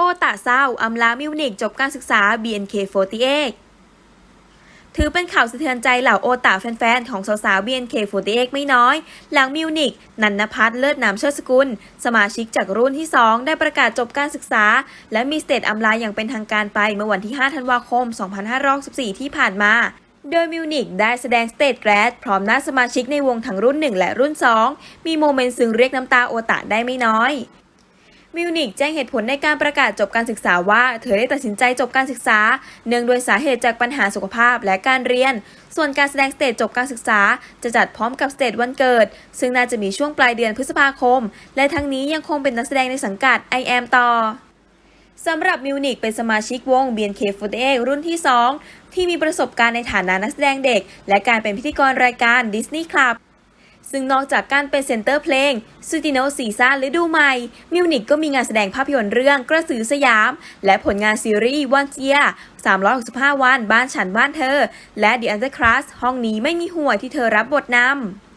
โอตาเศร้าอำลามิวนิกจบการศึกษา BNK48 ถือเป็นข่าวสะเทือนใจเหล่าโอตาแฟนๆ ของสาวๆ BNK48 ไม่น้อย หลังมิวนิก นันนพัฒน์เลิศนามเชิดสกุล สมาชิกจากรุ่นที่ 2 ได้ประกาศจบการศึกษา และมีสเตจอำลาอย่างเป็นทางการไปเมื่อวันที่ 5 ธันวาคม 2564 ที่ผ่านมาโดยมิวนิกได้แสดงสเตจแกรดพร้อมหน้าสมาชิกในวงทั้งรุ่น 1 และรุ่น 2 มีโมเมนต์ซึ้งเรียกน้ำตาโอตาได้ไม่น้อย มิวนิกแจ้งเหตุผลในการประกาศจบการศึกษาว่า เธอได้ตัดสินใจจบการศึกษา เนื่องโดวยสาเหตุจากปัญหาสุขภาพและการเรียน ส่วนการแสดงสเตจจบการศึกษา จะจัดพร้อมกับสเตจวันเกิด ซึ่งน่าจะมีช่วงปลายเดือนพฤษภาคม และทั้งนี้ยังคงเป็นนักแสดงในสังกัด I am ต่อสำหรับมิวนิกเป็นสมาชิกวง BNK48 รุ่นที่ 2 ที่มีประสบการณ์ในฐานะนักแสดงเด็ก และการเป็นพิธีกรรายการ Disney Club ซึ่งนอกจากการเป็นเซนเตอร์เพลงซูติโนซีซ่าฤดูใหม่ มิวนิกก็มีงานแสดงภาพยนตร์เรื่องกระสือสยาม และผลงานซีรีส์วันเจีย365 วัน บ้านฉันบ้านเธอ และ The Underclass ห้องนี้ไม่มีหัวที่เธอรับบทนำ